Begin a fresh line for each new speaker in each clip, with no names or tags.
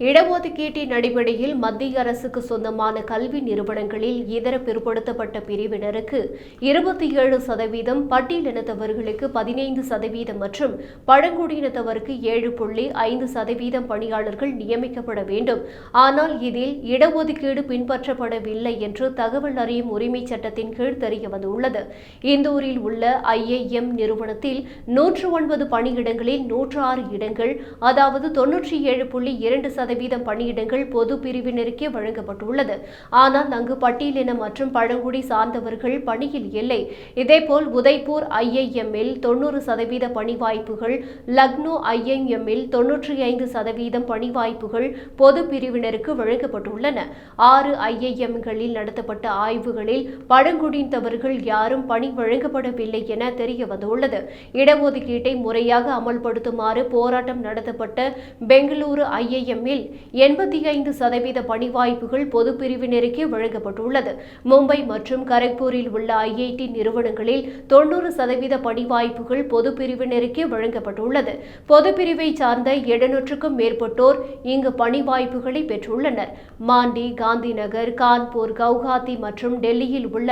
இடஒதுக்கீட்டின் அடிப்படையில் மத்திய அரசுக்கு சொந்தமான கல்வி நிறுவனங்களில் இதர பிற்படுத்தப்பட்ட பிரிவினருக்கு இருபத்தி ஏழு சதவீதம் பட்டியலினத்தவர்களுக்கு பதினைந்து சதவீதம் மற்றும் பழங்குடியினத்தவருக்கு ஏழு புள்ளி ஐந்து சதவீதம் பணியாளர்கள் நியமிக்கப்பட வேண்டும். ஆனால் இதில் இடஒதுக்கீடு பின்பற்றப்படவில்லை என்று தகவல் அறியும் உரிமை சட்டத்தின் கீழ் தெரிய வந்துள்ளது. இந்தூரில் உள்ள ஐஏஎம் நிறுவனத்தில் நூற்று ஒன்பது பணியிடங்களில் நூற்று ஆறு இடங்கள் அதாவது தொன்னூற்றி ஏழு புள்ளி இரண்டு சதவீதம் பணியிடங்கள் பொது பிரிவினருக்கே வழங்கப்பட்டுள்ளது. ஆனால் அங்கு பட்டியலின மற்றும் பழங்குடி சார்ந்தவர்கள் பணியில் இல்லை. இதேபோல் உதய்பூர் ஐஐஎம்மில் தொண்ணூறு சதவீத பணி வாய்ப்புகள் லக்னோ ஐஐஎம்மில் தொன்னூற்றி ஐந்து சதவீதம் பணி வாய்ப்புகள் பொது பிரிவினருக்கு வழங்கப்பட்டுள்ளன. ஆறு ஐஐஎம்களில் நடத்தப்பட்ட ஆய்வுகளில் பழங்குடியினத்தவர்கள் யாரும் பணி வழங்கப்படவில்லை என தெரிய வந்துள்ளது இடஒதுக்கீட்டை முறையாக அமல்படுத்துமாறு போராட்டம் நடத்தப்பட்ட பெங்களூரு ஐஐஎம்மில் எண்பத்தி ஐந்து சதவீத பணி வாய்ப்புகள் பொது பிரிவினருக்கே வழங்கப்பட்டுள்ளது. மும்பை மற்றும் கரக்பூரில் உள்ள ஐஐடி நிறுவனங்களில் தொன்னூறு சதவீத பணிவாய்ப்புகள் பொது பிரிவினருக்கே வழங்கப்பட்டுள்ளது. பொது பிரிவை சார்ந்த எழுநூற்றுக்கும் மேற்பட்டோர் இங்கு பணி வாய்ப்புகளை பெற்றுள்ளனர். மாண்டி காந்திநகர் கான்பூர் கவுகாத்தி மற்றும் டெல்லியில் உள்ள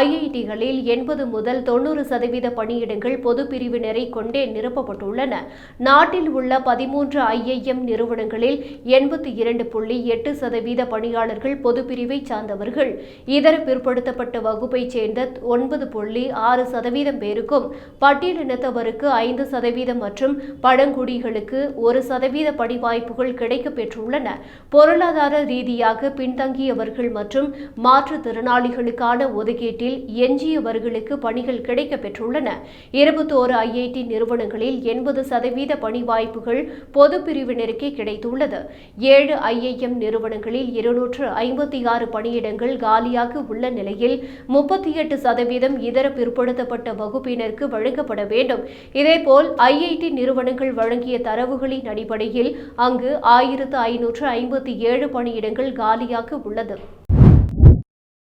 ஐஐடிகளில் எண்பது முதல் தொண்ணூறு சதவீத பணியிடங்கள் பொது பிரிவினரை கொண்டே நிரப்பப்பட்டுள்ளன. நாட்டில் உள்ள பதிமூன்று ஐஐஎம் நிறுவனங்களில் எண்பத்தி இரண்டு புள்ளி எட்டு சதவீத பணியாளர்கள் பொதுப்பிரிவை சார்ந்தவர்கள். இதர பிற்படுத்தப்பட்ட வகுப்பைச் சேர்ந்த ஒன்பது புள்ளி ஆறு சதவீதம் பேருக்கும் பட்டியலினத்தவருக்கு ஐந்து சதவீதம் மற்றும் பழங்குடிகளுக்கு ஒரு சதவீத பணி வாய்ப்புகள் கிடைக்கப் பெற்றுள்ளன. பொருளாதார ரீதியாக பின்தங்கியவர்கள் மற்றும் மாற்றுத்திறனாளிகளுக்கான ஒதுக்கீட்டில் எஞ்சியவர்களுக்கு பணிகள் கிடைக்கப் பெற்றுள்ளன. இருபத்தோரு ஐஐடி நிறுவனங்களில் எண்பது சதவீத பணி வாய்ப்புகள் பொது பிரிவினருக்கே கிடைத்துள்ளது. ஏழு ஐஐஎம் நிறுவனங்களில் இருநூற்று ஐம்பத்தி ஆறு பணியிடங்கள் காலியாக உள்ள நிலையில் முப்பத்தி எட்டு சதவீதம் இதர பிற்படுத்தப்பட்ட வகுப்பினருக்கு வழங்கப்பட வேண்டும். இதேபோல் ஐஐடி நிறுவனங்கள் வழங்கிய தரவுகளின் அடிப்படையில் அங்கு ஆயிரத்து ஐநூற்று ஐம்பத்தி ஏழு பணியிடங்கள் காலியாக உள்ளது.